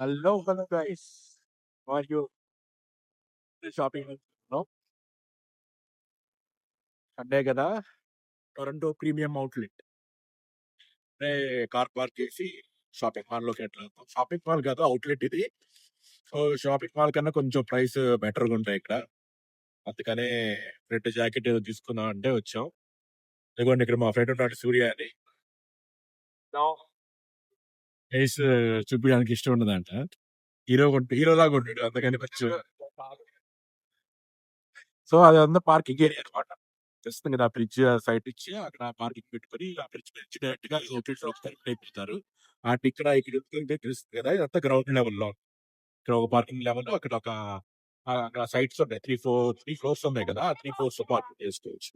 Hello hello guys are you shopping no Sunday కదా? Toronto premium outlet అంటే car park చేసి shopping మాల్లోకి ఎట్లా షాపింగ్ మాల్ కాదు అవుట్లెట్ ఇది. సో షాపింగ్ మాల్ కన్నా కొంచెం ప్రైస్ బెటర్గా ఉంటాయి ఇక్కడ. అందుకనే రెడ్ జాకెట్ ఏదో తీసుకుందాం అంటే వచ్చాం. ఇదిగోండి ఇక్కడ మా ఫ్రెండ్ ఉన్నాడు సూర్య అని. ఫేస్ చూపించడానికి ఇష్టం ఉండదంట. హీరో హీరో లాగా ఉంటాడు అందుకని కొంచెం సో అది అంతా పార్కింగ్ ఏరియా అనమాట తెలుస్తుంది కదా బ్రిడ్జ్ సైడ్ ఇచ్చి అక్కడ పార్కింగ్ పెట్టుకొని ఆ బ్రిడ్జ్ నుంచి డైరెక్ట్గా అయిపోతారు అటు ఇక్కడ ఇక్కడ తెలుస్తుంది కదా ఇదంతా గ్రౌండ్ లెవెల్లో. ఇక్కడ ఒక పార్కింగ్ లెవెల్ అక్కడ ఒక ఆ, అక్కడ సైట్స్ ఉన్నాయి. త్రీ ఫోర్ త్రీ ఫ్లోర్స్ ఉన్నాయి కదా ఆ త్రీ ఫ్లోర్స్ పార్కింగ్ చేసుకోవచ్చు.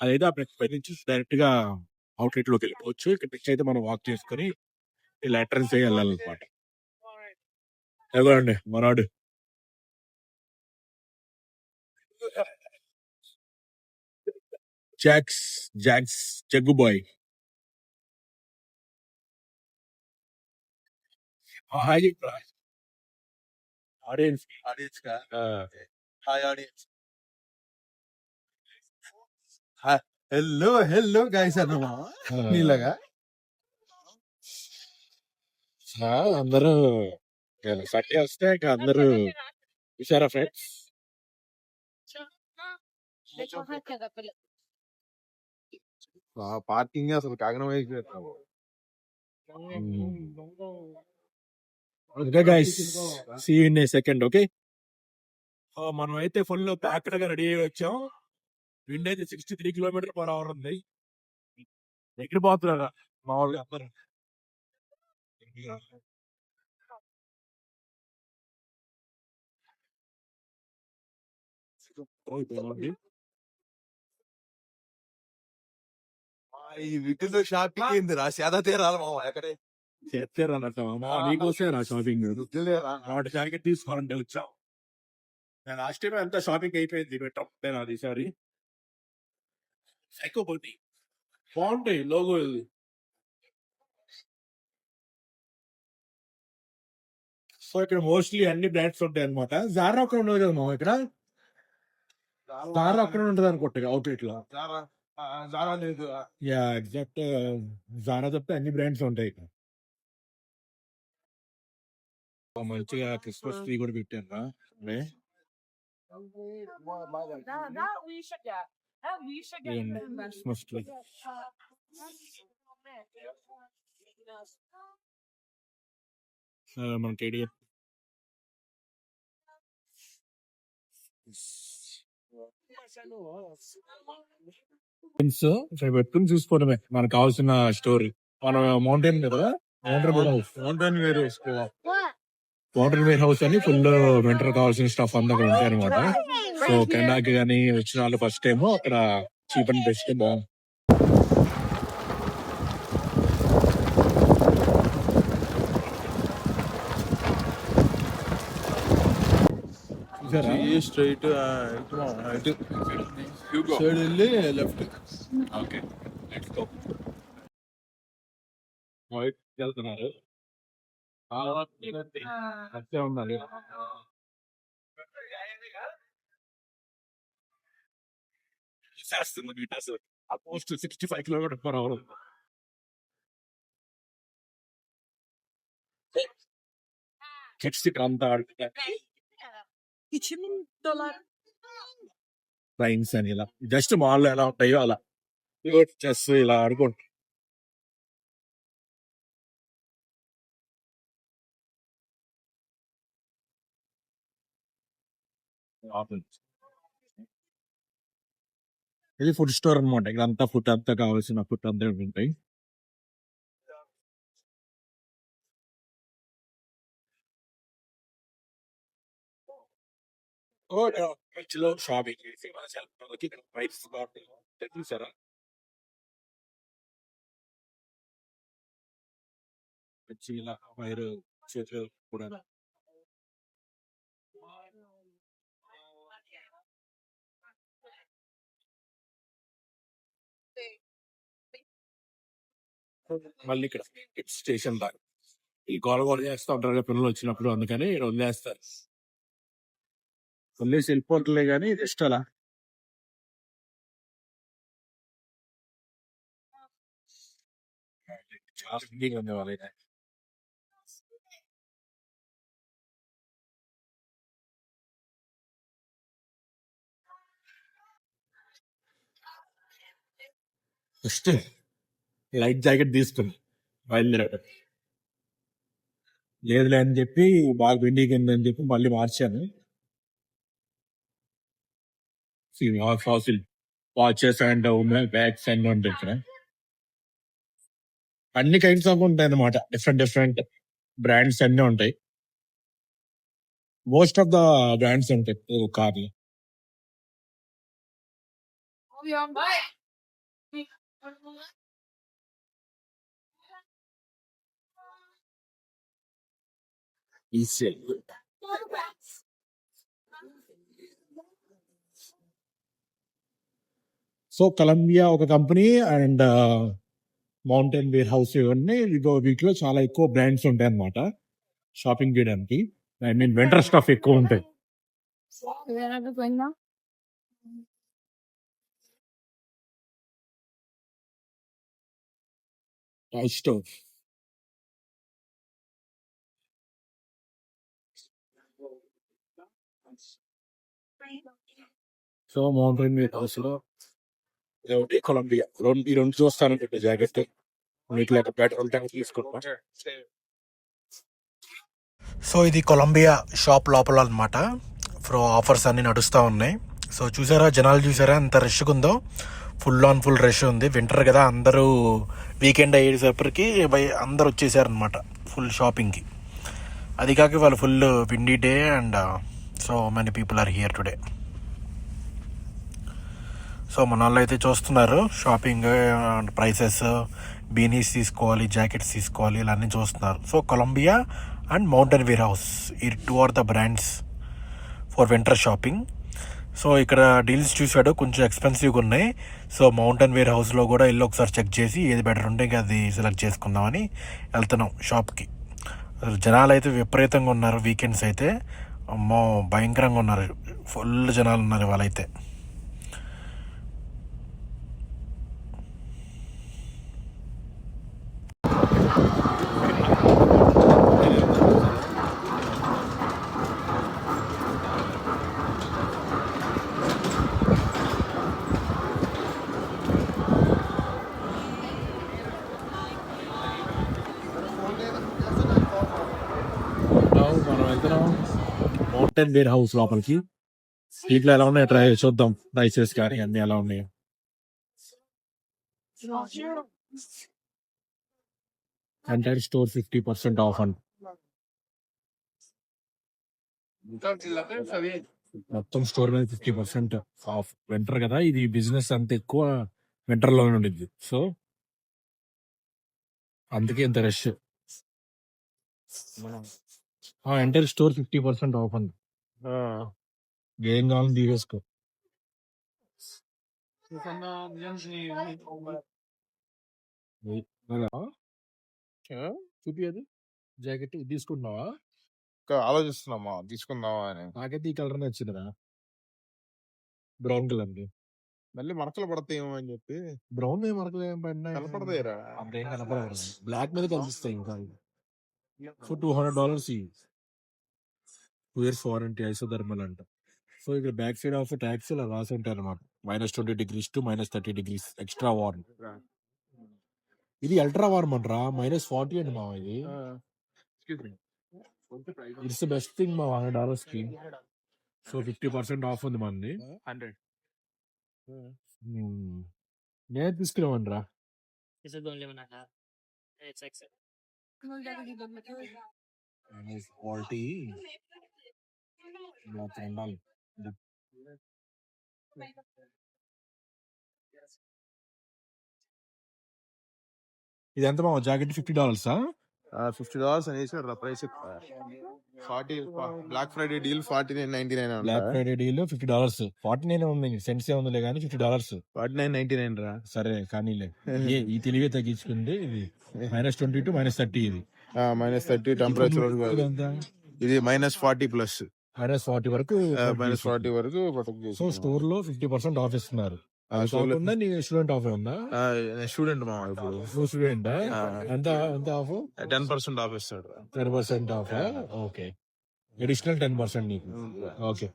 అదైతే అక్కడ పై నుంచి డైరెక్ట్గా అవుట్లెట్లోకి వెళ్ళిపోవచ్చు. ఇక్కడ నుంచి అయితే మనం వాక్ చేసుకొని ఇలా ఎంట్రన్స్ అయ్యి వెళ్ళాలన్నమాట ఎగోండి మనోడు. Jacks jacks Jaggu boy. Hi audience. Audience కా hi audience. Hello hello guys అన్నమా? నీలాగా? అందరూ సండే వస్తే ఇంకా అందరూ చూసారా ఫ్రెండ్స్? పార్కింగ్ అసలు కాగనం అయిపోతున్నాము okay guys see in a second okay మనం అయితే ఫుల్ ప్యాక్డ్గా రెడీ అయ్యి వచ్చాం. విండ్ అయితే sixty three kilometre per hour ఉంది. ఎక్కడ పోతున్నారా? మామూలుగా అందరూ. ఈ షాపింగ్ ఏంది రా సేదా తీరాలి మామ ఎక్కడే చేస్తారు అన్నట్టు మా నీకోసమే నా షాపింగ్. వాటి జాకెట్ తీసుకోవాలంటే వచ్చాం నేను లాస్ట్ టైం అంతా షాపింగ్ అయిపోయింది పెట్టాం నేను అది సైకోపోటీ బాగుంటాయి లోగో ఇది సో ఇక్కడ మోస్ట్లీ అన్ని బ్రాండ్స్ ఉంటాయి అనమాట జారా ఒక్కడ ఉండదు కదా మామ ఇక్కడ? జారా ఒక్కడ ఉంటుంది అనుకుంటా అవుట్లెట్లో జారా లేదు. యా ఎగ్జాక్ట్ జారా తప్పితే అన్ని బ్రాండ్స్ ఉంటాయి ఇక్కడ. మంచిగా క్రిస్మస్ ట్రీ కూడా పెట్టాను రా అదే That, that పెట్టుకుని చూసుకోవడమే. మనకు కావాల్సిన స్టోరీ. మన మౌంటైన్ కదా? Mountain Warehouse Mountain ware వేసుకో మౌంటైన్ వేర్ హౌస్ అని ఫుల్ వింటర్ కావాల్సిన స్టఫ్ అంతా అక్కడ ఉంటాయి అనమాట సో కెనడాకి కానీ వచ్చిన వాళ్ళు ఫస్ట్ టైం అక్కడ చీప్ అండ్ బెస్ట్ బాగుంది చూసారా స్ట్రైట్ సైడ్ వెళ్ళి లెఫ్ట్ ఓకే లెట్స్ గో వైట్ వెళ్తున్నారు. అంతే ఉండాలి చేస్తుంది almost sixty five kilometre per hour kids అంతా İçimin dolar. ట్రైన్స్ అని ఇలా జస్ట్ మాల్ ఎలా ఉంటాయో అలా చెస్ ఇలా ఆడుకోండి ఇది ఫుడ్ స్టోర్ అనమాట ఇక్కడ అంతా ఫుడ్ అంతా కావాల్సిన ఫుడ్ అంతా ఉంటాయి లో షాపింగ్ చేసి మన సెల్ఫ్కి ఇక్కడ ప్రైస్ చూసారా? వచ్చి ఇలా వైర్ చేతిలో కూడా మళ్ళీ ఇక్కడ స్టేషన్ దాకా. ఈ గోల గోల చేస్తూ ఉంటారు పిల్లలు వచ్చినప్పుడు అందుకని ఇక్కడ వదిలేస్తారు వదిలేసి వెళ్ళిపోతుందిలే కానీ జస్ట్ అలా ఫస్ట్ లైట్ జాకెట్ తీసుకుని బయలుదేరాడు. లేదులే అని చెప్పి బాగా వెండికి అని చెప్పి మళ్ళీ మార్చాను. ఫాసిల్ వాచెస్ అండ్ బ్యాగ్స్ అన్ని ఉంటాయి ఇక్కడ అన్ని కైండ్స్ ఆఫ్ ఉంటాయి అన్నమాట. డిఫరెంట్ డిఫరెంట్ బ్రాండ్స్ అన్నీ ఉంటాయి. మోస్ట్ ఆఫ్ ద బ్రాండ్స్ ఉంటాయి. కార్లు ఈసీ సో కొలంబియా ఒక company and mountain Warehouse ఇవన్నీ ఇగో వీటిలో చాలా ఎక్కువ బ్రాండ్స్ ఉంటాయి అన్నమాట షాపింగ్ చేయడానికి ఐ మీన్ వెంటర్ స్టఫ్ ఎక్కువ ఉంటాయి? స్టవ్ సో మౌంటైన్ వేర్ హౌస్లో ఒకటి కొలంబియా. రెండు ఈ రెండు చూస్తాను జాకెట్ మీకు లేక పెట్రోల్ ట్యాంక్ తీసుకుంటా. సో ఇది కొలంబియా షాప్ లోపల అనమాట సో ఆఫర్స్ అన్ని నడుస్తూ ఉన్నాయి. సో చూసారా? జనాలు చూసారా? ఎంత రష్గా ఉందో. ఫుల్ ఆన్ ఫుల్ రష్ ఉంది. వింటర్ కదా అందరూ వీకెండ్ అయ్యేసరికి అందరూ వచ్చేసారనమాట ఫుల్ షాపింగ్కి అది కాక వాళ్ళు full windy day and so many people are here today so మన వాళ్ళు అయితే చూస్తున్నారు. షాపింగ్ ప్రైసెస్ బీనీస్ తీసుకోవాలి జాకెట్స్ తీసుకోవాలి ఇలా అన్నీ చూస్తున్నారు. So Columbia and Mountain Warehouse. ఈ two are the brands for winter shopping. So ఇక్కడ డీల్స్ చూశాడు కొంచెం ఎక్స్పెన్సివ్గా ఉన్నాయి. సో మౌంటైన్ వేర్ హౌస్లో కూడా వెళ్ళి ఒకసారి చెక్ చేసి ఏది బెటర్ ఉంటే ఇంకా అది సెలెక్ట్ చేసుకుందామని వెళ్తున్నాం షాప్కి. జనాలు అయితే విపరీతంగా ఉన్నారు వీకెండ్స్ అయితే. అమ్మో భయంకరంగా ఉన్నారు. ఫుల్ జనాలు ఉన్నారు వాళ్ళైతే మనం వెళ్తున్నాం మౌంటైన్ వేర్ హౌస్ లోపలికి దీంట్లో ఎలా ఉన్నాయి ట్రై చూద్దాం ప్రైసెస్ కానీ అన్ని ఎలా ఉన్నాయో entire store fifty percent off and మొత్తం స్టోర్ మీద ఫిఫ్టీ పర్సెంట్ ఆఫ్ వింటర్ కదా ఇది బిజినెస్ అంత ఎక్కువ వింటర్లోనే ఉండిద్ది. సో అందుకే ఇంత rush entire store fifty percent off అండి ఏం కావాలని తీసేసుకో. చూపియదు. జాకెట్ తీసుకుంటున్నావా? ఇంకా ఆలోచిస్తున్నామా? తీసుకుందామా అని. నాకైతే ఈ కలర్ నచ్చిందిరా బ్రౌన్ కలర్ మళ్ళీ మరకలు పడతాయేమో అని చెప్పి. బ్రౌన్ మరకలు ఏం పడినా కనపడతాయిరా. అప్పుడేం కనపడదు బ్లాక్ మీద కనిపిస్తాయి ఇంకా. So two hundred dollars two years warranty isothermal అంట. సో ఇక్కడ బ్యాక్ సైడ్ ఆఫ్ ట్యాక్స్ ఇలా రాసి minus twenty degrees to minus thirty degrees extra warm ఇది అల్ట్రా వార్మ్ అంటరా మైనస్ ఫార్టీ అండి మా. ఇది ఇట్స్ బెస్ట్ థింగ్ మా హండ్రెడ్ డాలర్స్కి. సో ఫిఫ్టీ పర్సెంట్ ఆఫ్ ఉంది మంది హండ్రెడ్. నేను తీసుకురామండి రా This ఇది ఎంత బావ జాకెట్ ఫిఫ్టీ డాలర్సా? ఫిఫ్టీ డాలర్స్ అని వేసాడు రా price forty black Friday deal forty nine ninety nine black Friday deal fifty dollars. Forty nine ఉంది సెంట్స్ ఏ ఉందిలే కానీ fifty dollars. Forty nine ninety nine రా. సరే కానీలే. ఏ ఈ తెలివే తగ్గించుకుంది ఇది. Minus twenty to minus thirty ఇది. మైనస్ థర్టీ టెంపరేచర్ ఇది minus forty plus. Minus forty వరకు మైనస్ ఫార్టీ వరకు సో స్టోర్లో ఫిఫ్టీ పర్సెంట్ ఆఫ్ ఇస్తున్నారు. కాకుండా నీ స్టూడెంట్ ఆఫ్ ఉందా స్టూడెంట్ మా ఇప్పుడు. నువ్వు స్టూడెంట్ ఆ. ఎంత ఎంత ఆఫ్ టెన్ పర్సెంట్ ఆఫ్ ఇస్తాడు ten percent off okay additional ten percent నీకు. ఓకే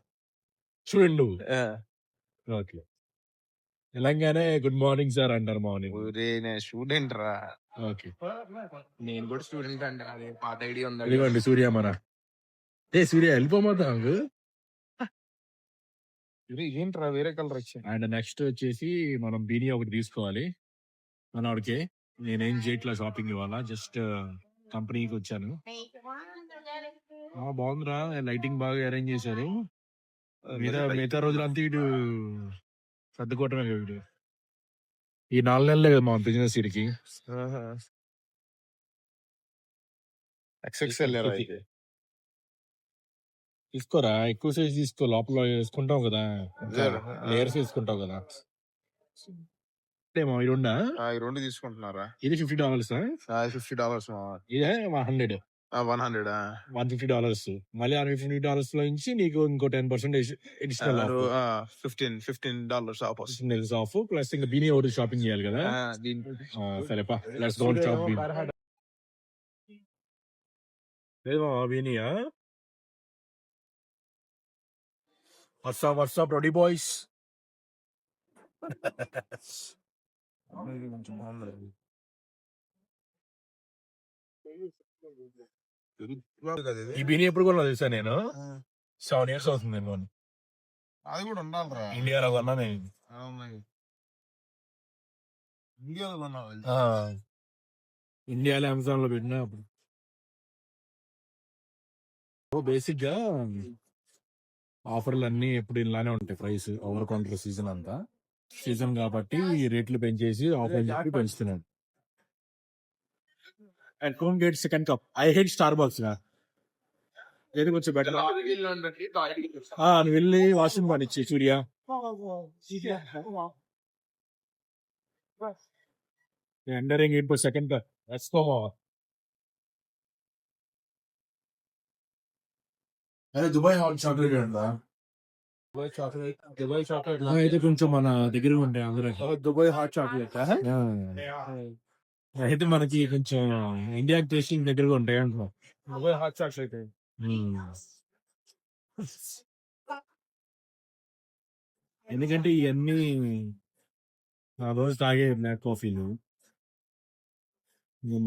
స్టూడెంట్ నువ్వు? Okay Telangana good morning sir అంటారు మార్నింగ్ స్టూడెంట్ రా. ఓకే నేను కూడా స్టూడెంట్ అంటే పాత ఐడియా ఉంది ఇదిగోండి సూర్య మన ఏ సూర్య వెళ్ళిపోమాతా ఏంట్రా వేరే కలర్ వచ్చి అండ్ నెక్స్ట్ వచ్చేసి మనం బీనీ ఒకటి తీసుకోవాలి. మనవాడికి నేనేం చేయట్లా షాపింగ్ ఇవాళ జస్ట్ కంపెనీకి వచ్చాను. ఆ, బాగుందిరా లైటింగ్ బాగా అరేంజ్ చేశారు. మిగతా మిగతా రోజులంతా వీడు సర్దుకోవటమే కదా వీడు. ఈ నాలుగు నెలలే కదా మా బిజినెస్ వీడికి. ఎక్స్ఎక్స్ఎల్ తీసుకోరా? ఎక్కువ సైజ్ తీసుకో. లోపల వేసుకుంటావు కదా. లేయర్స్ వేసుకుంటావు కదా. ఏమో ఇది ఉందా ఈ రెండు తీసుకుంటున్నారా? ఇది ఫిఫ్టీ డాలర్స్ ఫిఫ్టీ డాలర్స్ ఇదే one hundred. One hundred? One fifty dollars. మళ్ళీ ఆ ఫిఫ్టీ డాలర్స్లో నుంచి నీకు ఇంకో ten percent additional fifteen fifteen dollars off off off plus ఇంకా బీనీ ఒకటి షాపింగ్ చేయాలి కదా. ఆ, సరేపా లెట్స్ గో షాప్ లేదు బీనియా? What's up what's up ready boys ఈ బీనీ ఎప్పుడు కొన్నా తెలుసా నేను? సెవెన్ ఇయర్స్ అవుతుంది నేను కొని. అది కూడా ఉండాలిరా. ఇండియాలో కొన్నా నేను. ఇండియాలో కొన్నావు ఆ, ఇండియాలో అమెజాన్లో పెట్టినా అప్పుడు. బేసిక్గా ఆఫర్లు అన్ని ఎప్పుడు ఇలానే ఉంటాయి ప్రైస్. ఓవర్ కౌంటర్ సీజన్ అంతా. సీజన్ కాబట్టి రేట్లు పెంచేసి ఆఫర్ చెప్పి పెంచుతున్నాడు and don't get second cup. I hate star బాక్స్గా ఏది కొంచెం బెటర్ నువ్వు వెళ్ళి వాషింగ్ పనిచ్చి సూర్య. ఎండరింగ్ ఇట్ సెకండ్ కప్. వేసుకోమా అదే దుబాయ్ హాట్ చాక్లెట్ ఉందా దుబాయ్ చాక్లెట్ దుబాయ్ చాక్లెట్ అయితే కొంచెం మన దగ్గర ఉంటాయి అందరికి దుబాయ్ హాట్ చాక్లెట్ అయితే మనకి కొంచెం ఇండియా టేస్టింగ్ దగ్గరగా ఉంటాయి అంటున్నాం. Dubai hot chocolate. ఎందుకంటే ఇవన్నీ ఆ రోజు తాగే బ్లాక్ కాఫీలు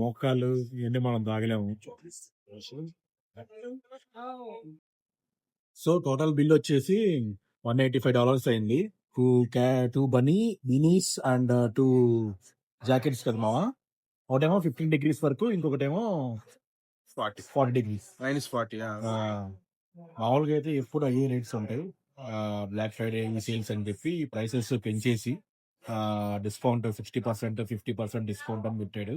మొక్కలు ఇవన్నీ మనం తాగలేము. సో టోటల్ బిల్ వచ్చేసి వన్ ఎయిటీ ఫైవ్ డాలర్స్ అయింది. టూ క్యా two bunny minis and two jackets కదా మావా? ఒకటేమో ఫిఫ్టీన్ డిగ్రీస్ వరకు ఇంకొకటేమో forty. Forty degrees. Minus forty మామూలుగా అయితే ఎప్పుడు అయ్యే రేట్స్ ఉంటాయి. బ్లాక్ ఫ్రైడే సేల్స్ అని చెప్పి ప్రైసెస్ పెంచేసి discount sixty percent fifty percent discount అని పెట్టాడు.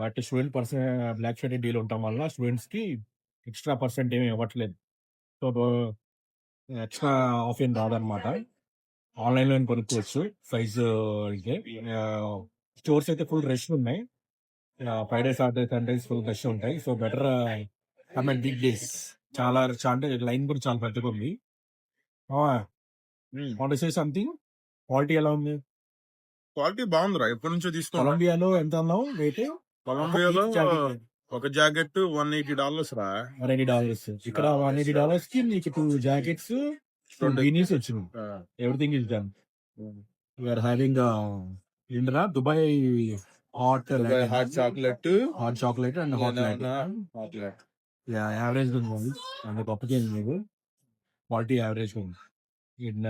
But student percent black Friday deal ఉండటం వల్ల స్టూడెంట్స్కి ఎక్స్ట్రా పర్సెంట్ ఏమి ఇవ్వట్లేదు. సో ఎక్స్ట్రా ఆఫ్ ఏం రాదనమాట. ఆన్లైన్లో కొనుక్కోవచ్చు. ప్రైస్ అయితే స్టోర్స్ అయితే ఫుల్ రష్ ఉన్నాయి. Friday Saturday Sundays full rush ఉంటాయి. So better comment big days చాలా అంటే లైన్ కూడా చాలా పెద్దగా ఉంది. What say something? క్వాలిటీ ఎలా ఉంది? క్వాలిటీ బాగుందిరా. ఎప్పటి నుంచో తీసుకున్నా కొలంబియాలో ఎంత అన్నావు? రేట్? కొలంబియాలో ఒక జాకెట్ వన్ ఎయిటీ డాలర్స్ రా. వన్ ఎయిటీ డాలర్స్ ఇక్కడ వన్ ఎయిటీ డాలర్స్కి నీకు టూ జాకెట్స్ Two బీనీస్ వచ్చినాయి. Everything is done we're having ఏంటరా Dubai hot hot chocolate hot chocolate and hot average ఉంది. అంత గొప్పగా ఏం లేదు క్వాలిటీ యావరేజ్ ఉంది. ఇన్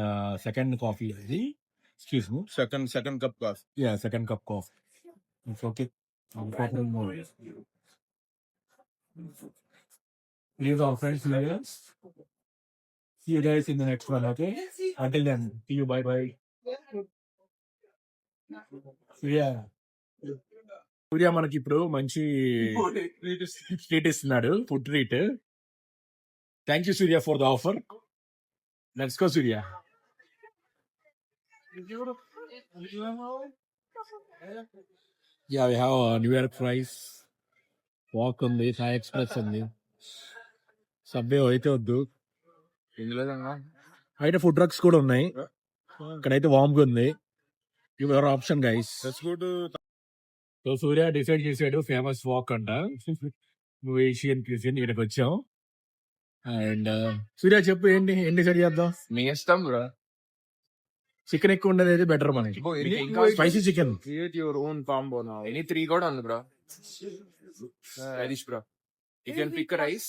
సెకండ్ కాఫీ అది. Excuse me second second cup coffee Yeah, second cup coffee. It's okay. I'm talking more. Please, our friends, here. See you guys in the next one, okay? Until then, see you. Bye bye. Surya Surya మనకి ఇప్పుడు మంచి treat ఇస్తున్నాడు food treat thank you Surya for the offer let's go Surya Yeah, we have uh, New York fries. Wok ఉంది Sai express ఉంది. Subway అయితే వద్దు. అయితే food trucks కూడా ఉన్నాయి. ఇక్కడైతే వామ్గా ఉంది your option guys. So Surya decide చేసాడు ఫేమస్ వాక్ అంట. నువ్వు ఏషియన్ క్యూజియన్ ఇక్కడికి వచ్చాం అండ్ సూర్య చెప్పు ఏంటి? ఏం డిసైడ్ చేద్దాం? మీ ఇష్టం బ్రో. చికెన్ ఎక్కువ ఉండేది అయితే బెటర్ మనకి. Spicy chicken. Create your own combo any three కూడా ఉంది bro. Harish bro you can pick rice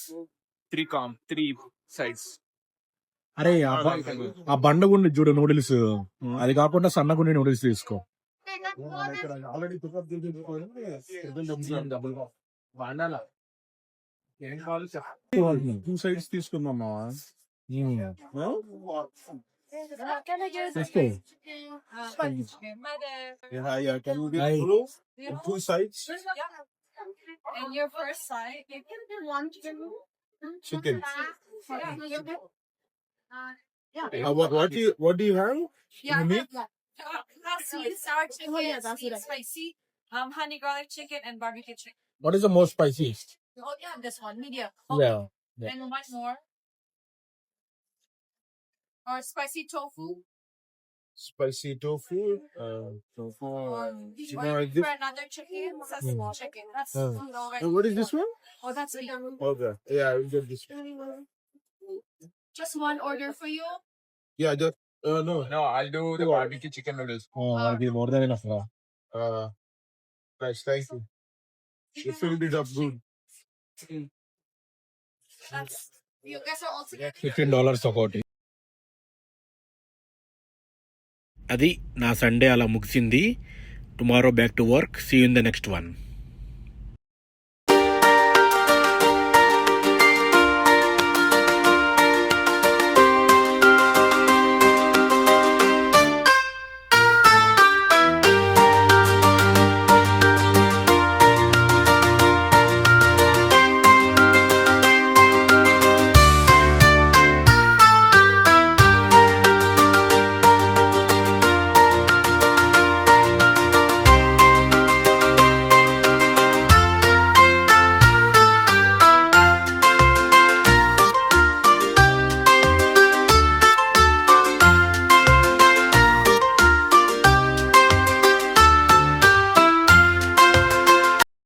three combo three sides అరే ఆ బ- ఆ బండగుండి చూడు నూడిల్స్. అది కాకుండా సన్నగుండి నూడిల్స్ తీసుకో. వండాల? ఏం కావాలి టూ సైడ్స్ తీసుకుందాం Can get dad. Yeah, yeah, can you Hi. Yeah. two sides? in your first sight, you can do to chicken. Yeah. Uh, yeah. Uh, what what do you what do you have? Yeah, yeah. Uh, sour chicken, oh, yeah, that's sweet, right. spicy, um, honey garlic chicken, and barbecue chicken. What is the most spiciest? Oh yeah, this one, medium. Okay. Yeah, yeah. And one more. Or spicy tofu spicy tofu. Uh, tofu. Um, or, you know, like this? another chicken, sausage mm. chicken. That's uh, already. And what is this one? Oh, that's beef. Okay. Yeah, we get this. One. Just one order for you. Yeah, just uh, no, no. I'll do the barbecue chicken noodles. Oh, I'll uh. be more than enough. Now. Uh, nice. Thank you. You filled it up good. That's. You guys are also. Fifteen dollars a quarter. అది నా Sunday అలా ముగిసింది. Tomorrow back to work see in the next one